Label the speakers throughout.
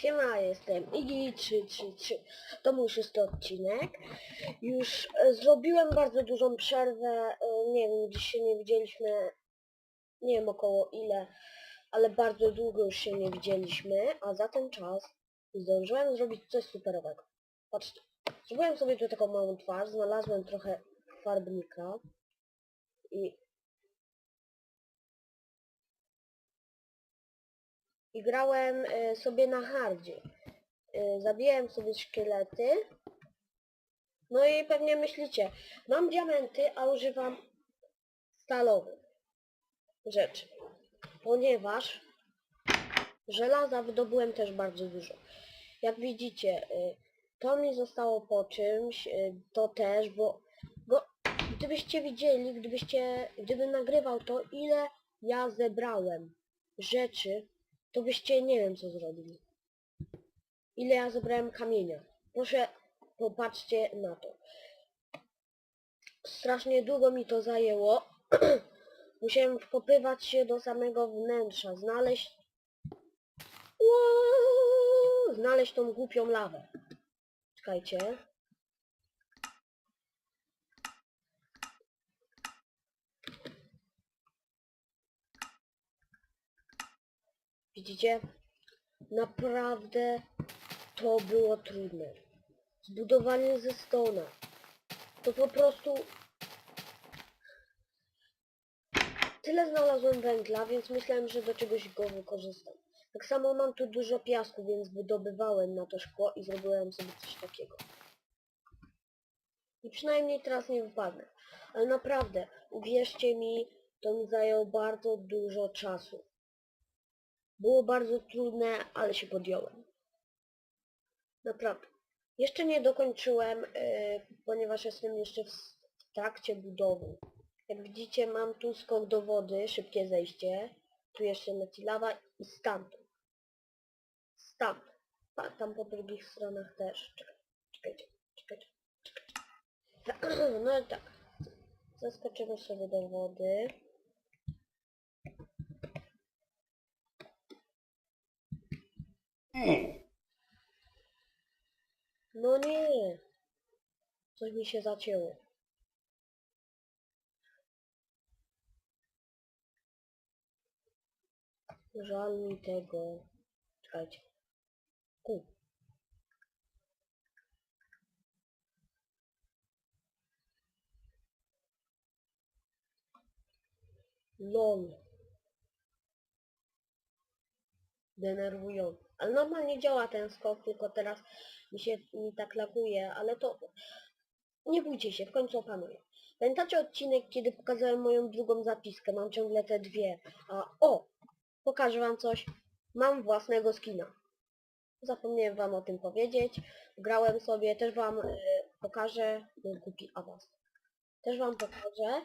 Speaker 1: Siema, jestem Iggy333. To mój szósty odcinek. Już e, zrobiłem bardzo dużą przerwę. e, Nie wiem, dziś się nie widzieliśmy. Nie wiem około ile, ale bardzo długo już się nie widzieliśmy, a za ten czas zdążyłem zrobić coś superowego. Patrzcie, zrobiłem sobie tu taką małą twarz, znalazłem trochę farbnika i i grałem e, sobie na hardzie. E, Zabiłem sobie szkielety. No i pewnie myślicie, mam diamenty, a używam stalowych rzeczy. Ponieważ żelaza wydobyłem też bardzo dużo. Jak widzicie, e, to mi zostało po czymś, e, to też, bo, bo gdybyście widzieli, gdybyście, gdybym nagrywał to, ile ja zebrałem rzeczy, to byście nie wiem co zrobili. Ile ja zebrałem kamienia. Proszę, popatrzcie na to. Strasznie długo mi to zajęło. Musiałem wkopywać się do samego wnętrza, znaleźć... Ło! Znaleźć tą głupią lawę. Czekajcie. Widzicie? Naprawdę to było trudne. Zbudowanie ze stona. To po prostu... Tyle znalazłem węgla, więc myślałem, że do czegoś go wykorzystam. Tak samo mam tu dużo piasku, więc wydobywałem na to szkło i zrobiłem sobie coś takiego. I przynajmniej teraz nie wypadnę. Ale naprawdę, uwierzcie mi, to mi zajęło bardzo dużo czasu. Było bardzo trudne, ale się podjąłem. Naprawdę. Jeszcze nie dokończyłem, yy, ponieważ jestem jeszcze w trakcie budowy. Jak widzicie, mam tu skok do wody, szybkie zejście. Tu jeszcze leci i stamtąd. Stamtąd. A tam po drugich stronach też. Czekaj, czekajcie, czekajcie, czekajcie. No i tak. Zaskoczymy sobie do wody. No nie. Coś mi się zacięło. Żal mi tego. Czekajcie. Ku. LOL. Ale normalnie działa ten skok, tylko teraz mi się mi tak laguje, ale to... Nie bójcie się, w końcu opanuję. Pamiętacie odcinek, kiedy pokazałem moją drugą zapiskę? Mam ciągle te dwie. A o! Pokażę wam coś. Mam własnego skina. Zapomniałem wam o tym powiedzieć. Grałem sobie, też wam y, pokażę... No, głupi awans. Też wam pokażę,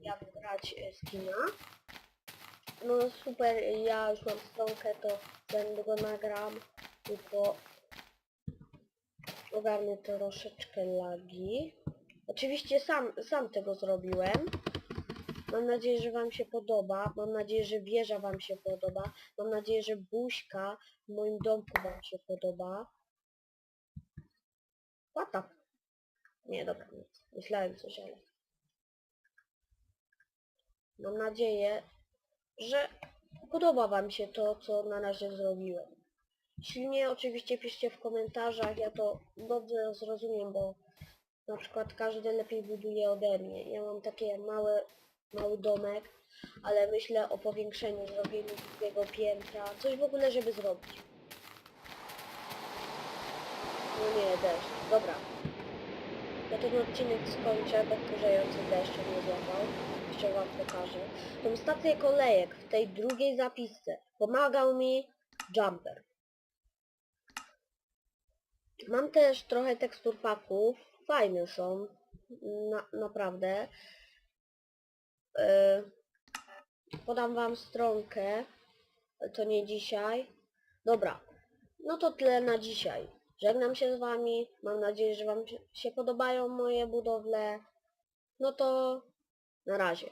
Speaker 1: jak grać y, skina. No super, ja już mam stronkę, to zanim go nagram, tylko ogarnę troszeczkę lagi. Oczywiście sam, sam tego zrobiłem. Mam nadzieję, że wam się podoba. Mam nadzieję, że wieża wam się podoba. Mam nadzieję, że buźka w moim domku wam się podoba. Łata. Nie, dobra, nic. Myślałem coś, ale... Mam nadzieję, że podoba wam się to, co na razie zrobiłem. Jeśli nie, oczywiście piszcie w komentarzach, ja to dobrze zrozumiem, bo na przykład każdy lepiej buduje ode mnie. Ja mam takie małe, mały domek, ale myślę o powiększeniu, zrobieniu drugiego piętra, coś w ogóle, żeby zrobić. No nie, deszcz. Dobra. Ten odcinek skończę, bo wkurzający deszcz mnie złapał. Jeszcze wam pokażę. Tą stację kolejek w tej drugiej zapisce pomagał mi Jumper. Mam też trochę tekstur paków. Fajne są. Na, naprawdę. Yy, podam wam stronkę. To nie dzisiaj. Dobra. No to tyle na dzisiaj. Żegnam się z wami. Mam nadzieję, że wam się- podobają moje budowle. No to na razie.